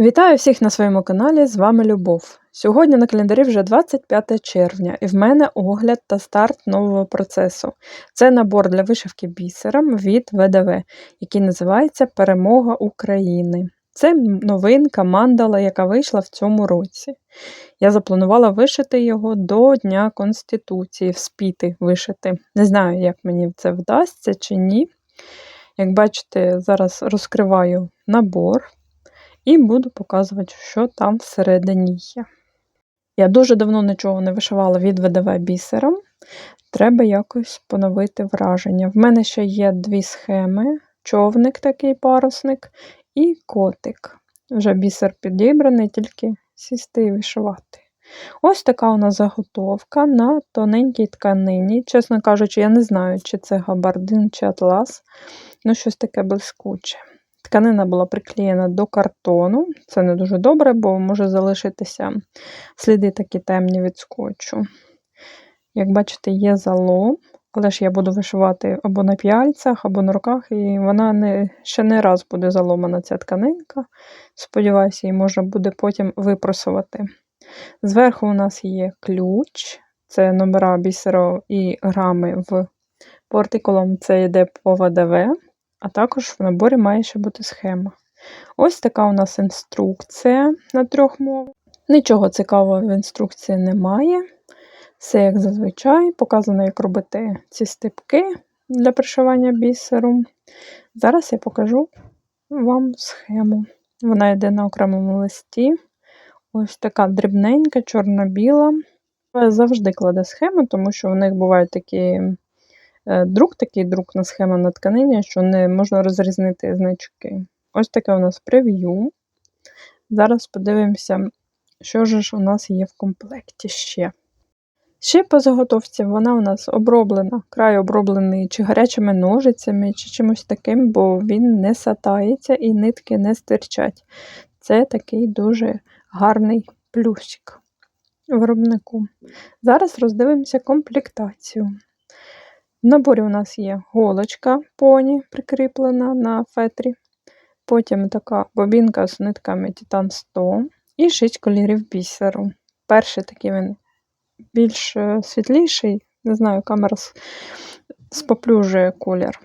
Вітаю всіх на своєму каналі, з вами Любов. Сьогодні на календарі вже 25 червня, і в мене огляд та старт нового процесу. Це набор для вишивки бісером від ВДВ, який називається Перемога України. Це новинка мандала, яка вийшла в цьому році. Я запланувала вишити його до Дня Конституції, вспіти вишити. Не знаю, як мені це вдасться чи ні. Як бачите, зараз розкриваю набор і буду показувати, що там всередині є. Я дуже давно нічого не вишивала від ВДВ бісером. Треба якось поновити враження. В мене ще є дві схеми: човник такий парусник і котик. Вже бісер підібраний, тільки сісти і вишивати. Ось така у нас заготовка на тоненькій тканині. Чесно кажучи, я не знаю, чи це габардин, чи атлас, ну щось таке блискуче. Тканина була приклеєна до картону. Це не дуже добре, бо може залишитися сліди такі темні від скотчу. Як бачите, є залом, але ж я буду вишивати або на п'яльцях, або на руках, і вона не, ще не раз буде заломана ця тканинка. Сподіваюся, її можна буде потім випросувати. Зверху у нас є ключ, це номера бісеру і грами в портикулом, це йде по ВДВ а також в наборі має ще бути схема. Ось така у нас інструкція на трьох мовах. Нічого цікавого в інструкції немає. Все, як зазвичай, показано, як робити ці стипки для пришивання бісеру. Зараз я покажу вам схему. Вона йде на окремому листі. Ось така дрібненька, чорно-біла. Завжди кладе схему, тому що в них бувають такі друк такий друк на схема на тканині, що не можна розрізнити значки. Ось таке у нас прев'ю. Зараз подивимося, що ж у нас є в комплекті ще. Ще по заготовці вона у нас оброблена, край оброблений чи гарячими ножицями, чи чимось таким, бо він не сатається і нитки не стирчать. Це такий дуже гарний плюсик виробнику. Зараз роздивимося комплектацію. В наборі у нас є голочка поні прикріплена на фетрі. Потім така бобінка з нитками Титан 100 і 6 кольорів бісеру. Перший такий він більш е, світліший, не знаю, камера споплюжує колір.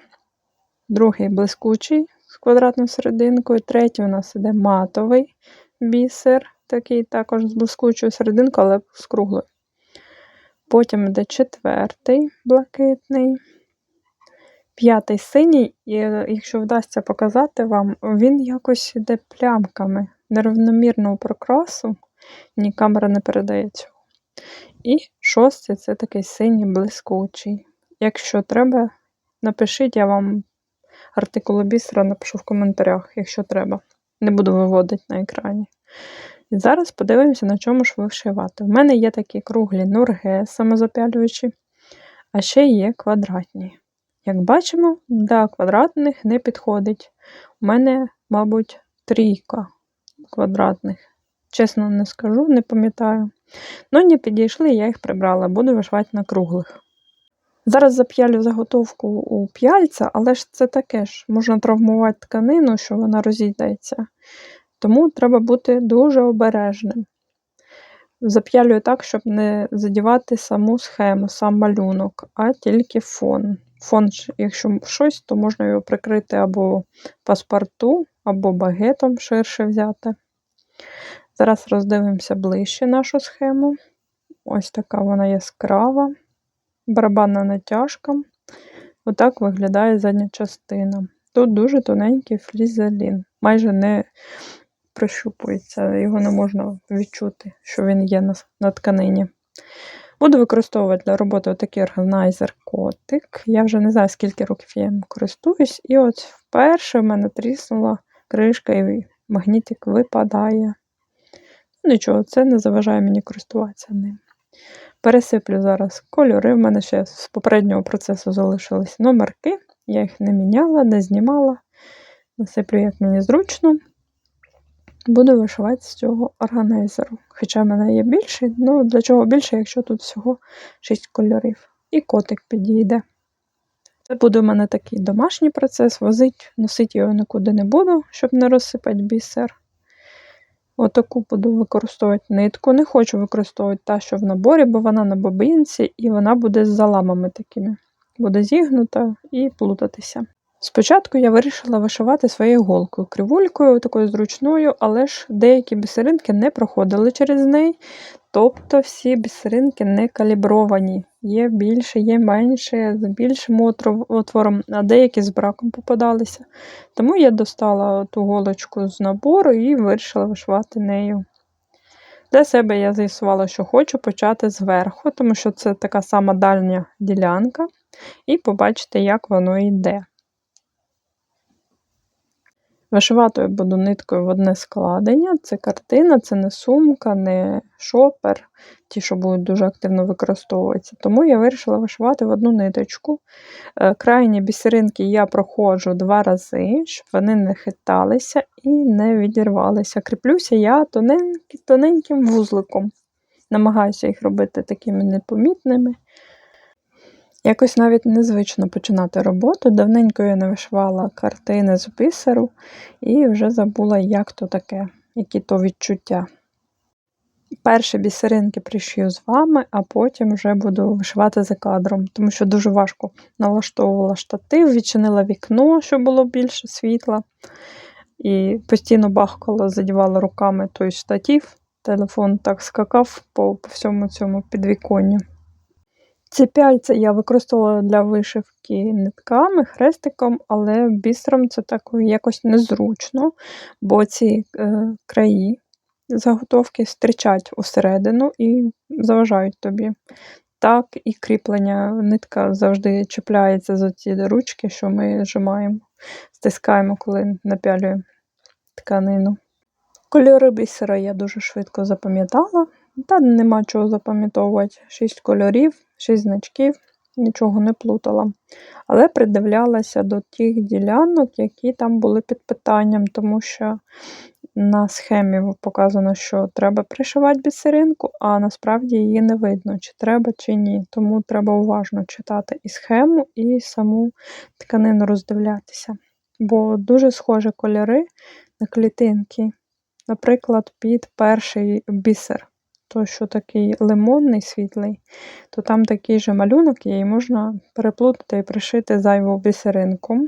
Другий блискучий з квадратною серединкою. Третій у нас іде матовий бісер, такий також з блискучою серединкою, але з круглою. Потім йде четвертий блакитний, п'ятий синій, і якщо вдасться показати вам, він якось йде плямками нерівномірного прокрасу, ні камера не передає цього. І шостий це такий синій блискучий. Якщо треба, напишіть, я вам артикули бісера напишу в коментарях, якщо треба. Не буду виводити на екрані. І зараз подивимося, на чому ж вишивати. У мене є такі круглі нурге самозапялювачі, а ще є квадратні. Як бачимо, для квадратних не підходить. У мене, мабуть, трійка квадратних. Чесно не скажу, не пам'ятаю. Ну, не підійшли, я їх прибрала, буду вишивати на круглих. Зараз зап'ялю заготовку у п'яльця, але ж це таке ж, можна травмувати тканину, що вона розійдеться. Тому треба бути дуже обережним. Зап'ялюю так, щоб не задівати саму схему, сам малюнок, а тільки фон. Фон, якщо щось, то можна його прикрити або паспорту, або багетом ширше взяти. Зараз роздивимося ближче нашу схему. Ось така вона яскрава, барабанна натяжка. Отак виглядає задня частина. Тут дуже тоненький флізелін, майже не прищупується, його не можна відчути, що він є на, на тканині. Буду використовувати для роботи отакий органайзер-котик. Я вже не знаю, скільки років я їм користуюсь. І от вперше в мене тріснула кришка, і магнітик випадає. Ну, нічого, це не заважає мені користуватися ним. Пересиплю зараз кольори. В мене ще з попереднього процесу залишились номерки. Я їх не міняла, не знімала. Насиплю, як мені зручно. Буду вишивати з цього органайзеру. Хоча в мене є більший, ну для чого більше, якщо тут всього 6 кольорів. І котик підійде. Це буде у мене такий домашній процес, возить, носити його нікуди не буду, щоб не розсипати бісер. Отаку буду використовувати нитку. Не хочу використовувати та, що в наборі, бо вона на бобинці і вона буде з заламами такими. Буде зігнута і плутатися. Спочатку я вирішила вишивати своєю голкою, кривулькою, такою зручною, але ж деякі бісеринки не проходили через неї, тобто всі бісеринки не калібровані. Є більше, є менше, з більшим отвором, а деякі з браком попадалися. Тому я достала ту голочку з набору і вирішила вишивати нею. Для себе я з'ясувала, що хочу почати зверху, тому що це така сама дальня ділянка, і побачите, як воно йде. Вишивати я буду ниткою в одне складення. Це картина, це не сумка, не шопер, ті, що будуть дуже активно використовуватися. Тому я вирішила вишивати в одну ниточку. Е, крайні бісеринки я проходжу два рази, щоб вони не хиталися і не відірвалися. Кріплюся я тоненьким, тоненьким вузликом. Намагаюся їх робити такими непомітними. Якось навіть незвично починати роботу. Давненько я не вишивала картини з бісеру і вже забула, як то таке, які то відчуття. Перші бісеринки пришью з вами, а потім вже буду вишивати за кадром, тому що дуже важко налаштовувала штатив, відчинила вікно, щоб було більше світла. І постійно бахкала, задівала руками той штатів. Телефон так скакав по, по всьому цьому підвіконню. Ці пяльця я використовувала для вишивки нитками, хрестиком, але бісером це так якось незручно, бо ці е, краї заготовки стрічать усередину і заважають тобі. Так, і кріплення нитка завжди чіпляється за ці ручки, що ми зжимаємо, стискаємо, коли напялюємо тканину. Кольори бісера я дуже швидко запам'ятала, та нема чого запам'ятовувати. Шість кольорів, шість значків, нічого не плутала. Але придивлялася до тих ділянок, які там були під питанням, тому що на схемі показано, що треба пришивати бісеринку, а насправді її не видно, чи треба, чи ні. Тому треба уважно читати і схему, і саму тканину роздивлятися. Бо дуже схожі кольори на клітинки. Наприклад, під перший бісер то що такий лимонний світлий, то там такий же малюнок є, і можна переплутати і пришити зайву бісеринку.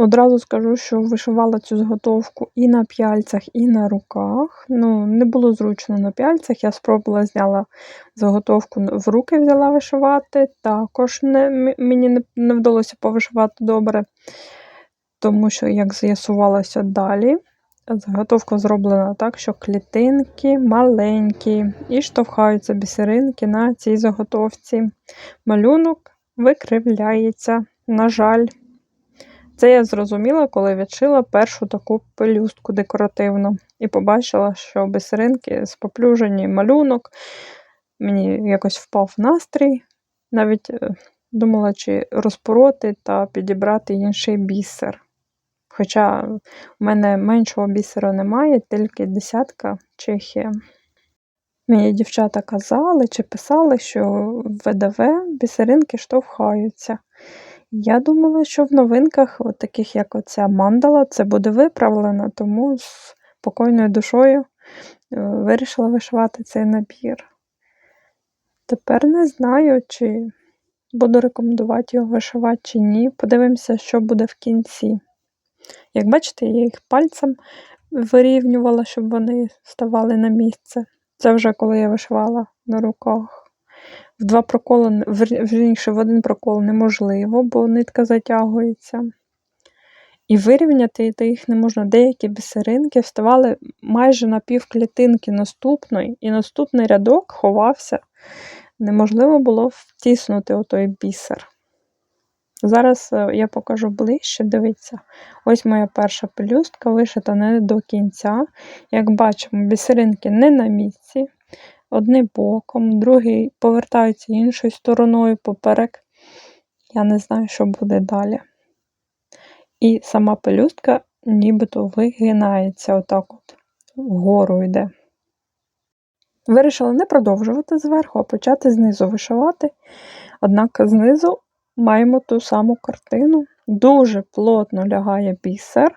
Одразу скажу, що вишивала цю заготовку і на п'яльцях, і на руках. Ну, Не було зручно на п'яльцях. Я спробувала зняла заготовку в руки, взяла вишивати. Також не, мені не, не вдалося повишивати добре, тому що, як з'ясувалося далі, Заготовка зроблена так, що клітинки маленькі і штовхаються бісеринки на цій заготовці. Малюнок викривляється, на жаль. Це я зрозуміла, коли відшила першу таку пелюстку декоративну. І побачила, що бісеринки споплюжені малюнок. Мені якось впав настрій. Навіть е, думала, чи розпороти та підібрати інший бісер. Хоча у мене меншого бісера немає, тільки десятка Чехія. Мені дівчата казали чи писали, що ВДВ бісеринки штовхаються. Я думала, що в новинках, от таких як оця мандала, це буде виправлено, тому з спокійною душою е, вирішила вишивати цей набір. Тепер не знаю, чи буду рекомендувати його вишивати, чи ні. Подивимося, що буде в кінці. Як бачите, я їх пальцем вирівнювала, щоб вони ставали на місце. Це вже коли я вишивала на руках. В два проколи, верніше, в один прокол неможливо, бо нитка затягується. І вирівняти їх не можна. Деякі бісеринки вставали майже на півклітинки наступної, і наступний рядок ховався. Неможливо було втиснути отой бісер. Зараз е, я покажу ближче, дивіться, ось моя перша пелюстка вишита не до кінця. Як бачимо, бісеринки не на місці, одним боком, другий повертається іншою стороною поперек. Я не знаю, що буде далі. І сама пелюстка нібито вигинається, отак от, вгору йде. Вирішила не продовжувати зверху, а почати знизу вишивати. Однак знизу маємо ту саму картину. Дуже плотно лягає бісер,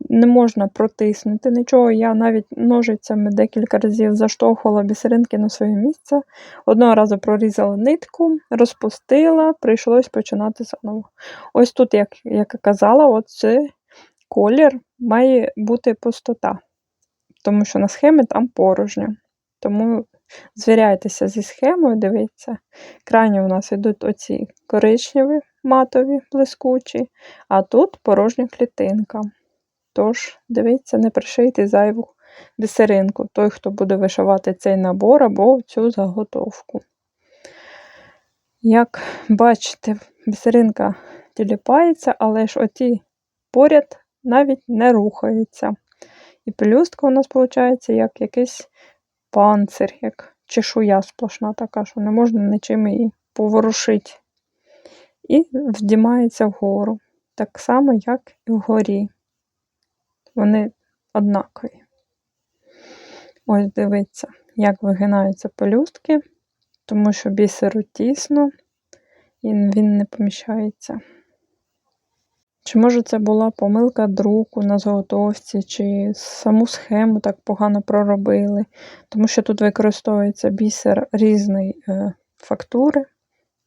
не можна протиснути нічого. Я навіть ножицями декілька разів заштовхувала бісеринки на своє місце. Одного разу прорізала нитку, розпустила, прийшлось починати заново. Ось тут, як я казала, оцей колір має бути пустота, тому що на схемі там порожньо. Тому звіряйтеся зі схемою, дивіться. Крайні у нас йдуть оці коричневі, матові, блискучі, а тут порожня клітинка. Тож, дивіться, не пришийте зайву бісеринку, той, хто буде вишивати цей набор або цю заготовку. Як бачите, бісеринка тіліпається, але ж оті поряд навіть не рухаються. І пелюстка у нас виходить як якийсь панцир, як чешуя сплошна така, що не можна нічим її поворушити. І вдімається вгору. Так само, як і вгорі. Вони однакові. Ось дивіться, як вигинаються пелюстки, тому що бісеру тісно і він не поміщається. Чи може це була помилка друку на заготовці, чи саму схему так погано проробили, тому що тут використовується бісер різної е, фактури,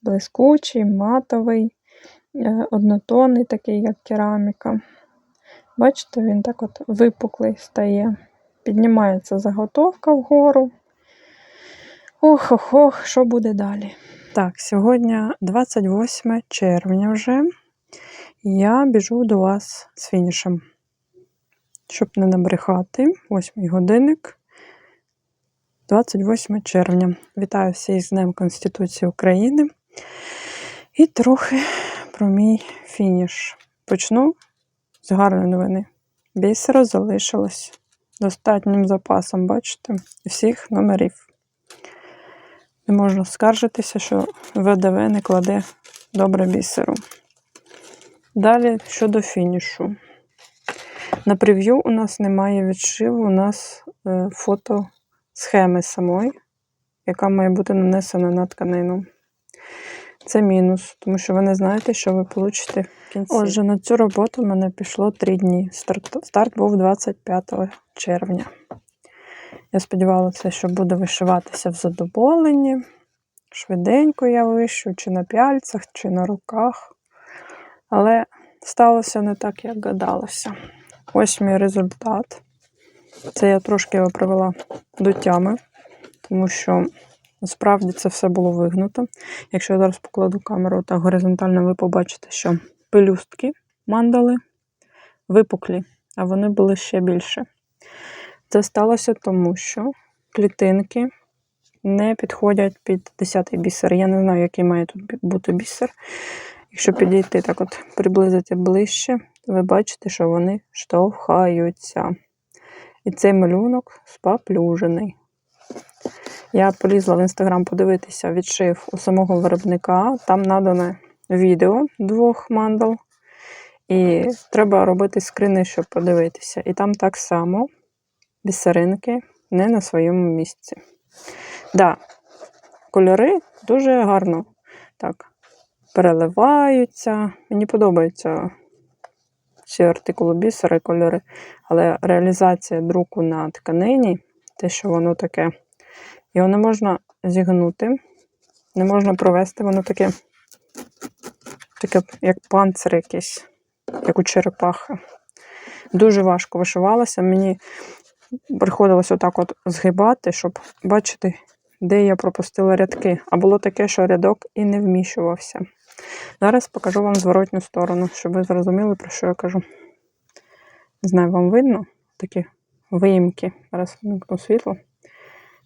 блискучий, матовий, е, однотонний, такий, як кераміка. Бачите, він так от випуклий стає. Піднімається заготовка вгору. Ох-ох-ох, що буде далі? Так, сьогодні 28 червня вже. Я біжу до вас з фінішем. Щоб не набрехати, ось мій годинник. 28 червня. Вітаю всіх з Днем Конституції України. І трохи про мій фініш. Почну з гарної новини. Бісера залишилось достатнім запасом, бачите, всіх номерів. Не можна скаржитися, що ВДВ не кладе добре бісеру. Далі щодо фінішу. На прев'ю у нас немає відшиву, у нас е, фото схеми самої, яка має бути нанесена на тканину. Це мінус, тому що ви не знаєте, що ви получите в кінці. Отже, на цю роботу в мене пішло 3 дні. Старт, старт був 25 червня. Я сподівалася, що буде вишиватися в задоволенні. Швиденько я вищу, чи на пяльцях, чи на руках. Але сталося не так, як гадалося. Ось мій результат. Це я трошки його привела до тями, тому що насправді це все було вигнуто. Якщо я зараз покладу камеру так горизонтально, ви побачите, що пелюстки мандали випуклі, а вони були ще більше. Це сталося тому, що клітинки не підходять під 10-й бісер. Я не знаю, який має тут бути бісер. Якщо підійти так от приблизити ближче, ви бачите, що вони штовхаються. І цей малюнок спаплюжений. Я полізла в інстаграм подивитися відшив у самого виробника. Там надане відео двох мандал. І треба робити скрини, щоб подивитися. І там так само бісеринки не на своєму місці. Да, кольори дуже гарно так переливаються. Мені подобаються ці артикули бісери кольори, але реалізація друку на тканині, те, що воно таке, його не можна зігнути, не можна провести, воно таке, таке як панцир якийсь, як у черепахи. Дуже важко вишивалося. Мені приходилось отак от згибати, щоб бачити, де я пропустила рядки. А було таке, що рядок і не вміщувався. Зараз покажу вам зворотню сторону, щоб ви зрозуміли, про що я кажу. Не знаю, вам видно такі виїмки. Зараз вимкну світло.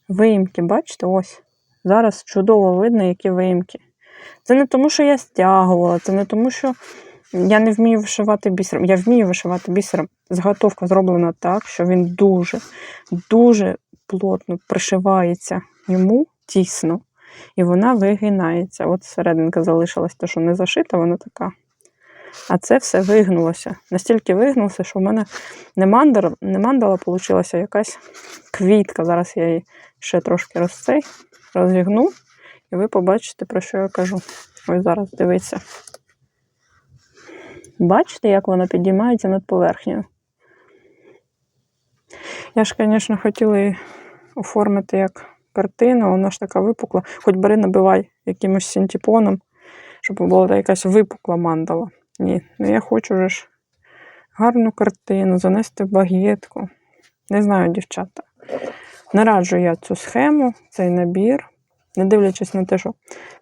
Виїмки, бачите, ось. Зараз чудово видно, які виїмки. Це не тому, що я стягувала, це не тому, що я не вмію вишивати бісером. Я вмію вишивати бісером. Заготовка зроблена так, що він дуже, дуже плотно пришивається йому тісно. І вона вигинається. От серединка залишилась, то, що не зашита, вона така. А це все вигнулося. Настільки вигнулося, що в мене не мандала, не мандала вийшла якась квітка. Зараз я її ще трошки розцей, розігну, і ви побачите, про що я кажу. Ось зараз дивіться. Бачите, як вона підіймається над поверхнею? Я ж, звісно, хотіла її оформити як картину, вона ж така випукла. Хоч бери набивай якимось синтепоном, щоб була якась випукла мандала. Ні, ну я хочу вже ж гарну картину, занести в багетку. Не знаю, дівчата. Не раджу я цю схему, цей набір, не дивлячись на те, що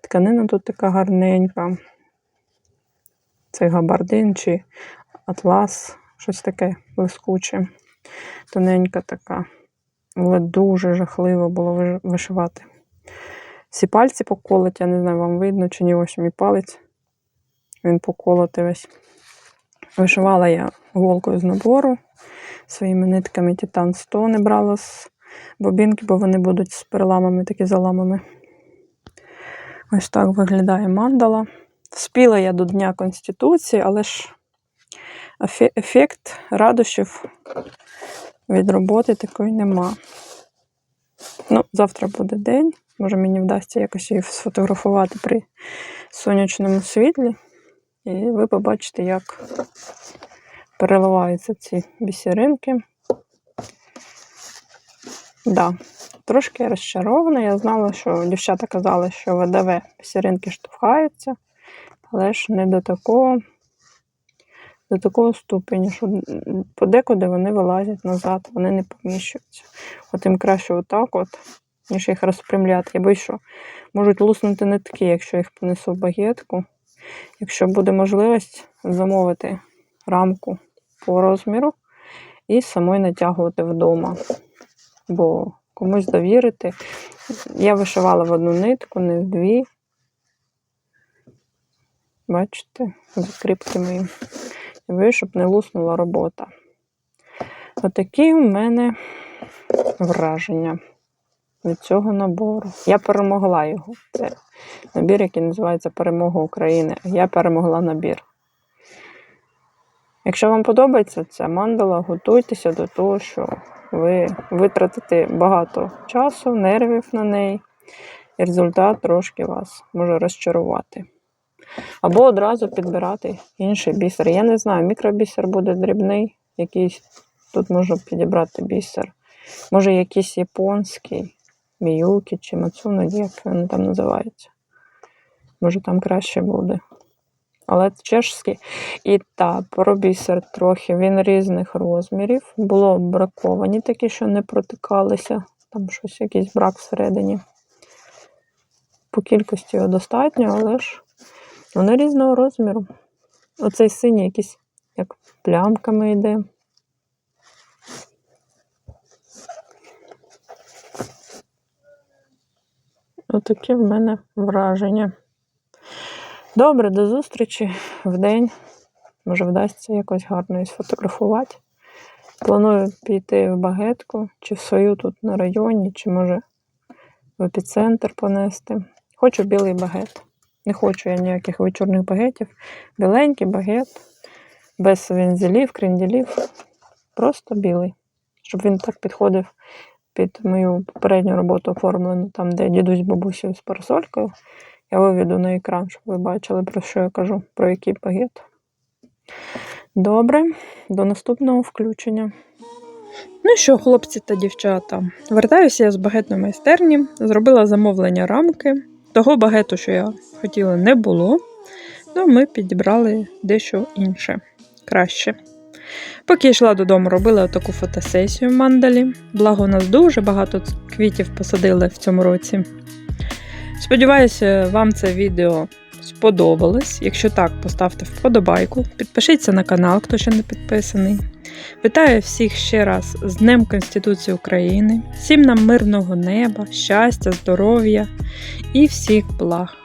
тканина тут така гарненька. Цей габардин чи атлас, щось таке блискуче, тоненька така. Але дуже жахливо було вишивати. Всі пальці поколоті, я не знаю, вам видно, чи ні ось мій палець. Він поколотий весь. Вишивала я голкою з набору своїми нитками Титан 100 не брала з бобінки, бо вони будуть з переламами, такі заламами. Ось так виглядає мандала. Вспіла я до Дня Конституції, але ж ефект радощів від роботи такої нема. Ну, Завтра буде день. Може мені вдасться якось її сфотографувати при сонячному світлі. І ви побачите, як переливаються ці бісеринки. Да, Трошки розчарована. Я знала, що дівчата казали, що ВДВ бісеринки штовхаються, але ж не до такого до такого ступеня, що подекуди вони вилазять назад, вони не поміщуються. От їм краще отак, от, ніж їх розпрямляти. Я боюсь, що можуть луснути нитки, якщо їх понесу в багетку. Якщо буде можливість замовити рамку по розміру і самої натягувати вдома. Бо комусь довірити. Я вишивала в одну нитку, не в дві. Бачите, закріпки мої. Ви, щоб не луснула робота. Отакі у мене враження від цього набору. Я перемогла його. Це набір, який називається Перемога України. Я перемогла набір. Якщо вам подобається ця мандала, готуйтеся до того, що ви витратите багато часу, нервів на неї, і результат трошки вас може розчарувати. Або одразу підбирати інший бісер. Я не знаю, мікробісер буде дрібний, якийсь тут можу підібрати бісер. Може, якийсь японський, міюкі чи мацуна, як він там називається. Може, там краще буде але чешський. І та пробісер трохи, він різних розмірів. Було браковані такі, що не протикалися. Там щось, якийсь брак всередині. По кількості його достатньо, але ж вони різного розміру. Оцей синій якийсь як плямками йде. Отакі в мене враження. Добре, до зустрічі в день. Може, вдасться якось гарно і сфотографувати. Планую піти в багетку, чи в свою тут на районі, чи може в епіцентр понести. Хочу білий багет. Не хочу я ніяких вечорних багетів. Біленький багет, без вензелів, кренділів. Просто білий. Щоб він так підходив під мою попередню роботу оформлену, там, де дідусь бабусі з парасолькою. Я виведу на екран, щоб ви бачили, про що я кажу, про який пагет. Добре, до наступного включення. Ну що, хлопці та дівчата, вертаюся я з багетної майстерні, зробила замовлення рамки. Того багету, що я хотіла, не було. Ну, ми підібрали дещо інше, краще. Поки йшла додому, робила таку фотосесію в мандалі. Благо, у нас дуже багато квітів посадили в цьому році. Сподіваюся, вам це відео сподобалось. Якщо так, поставте вподобайку, підпишіться на канал, хто ще не підписаний. Вітаю всіх ще раз з Днем Конституції України, всім нам мирного неба, щастя, здоров'я і всіх благ.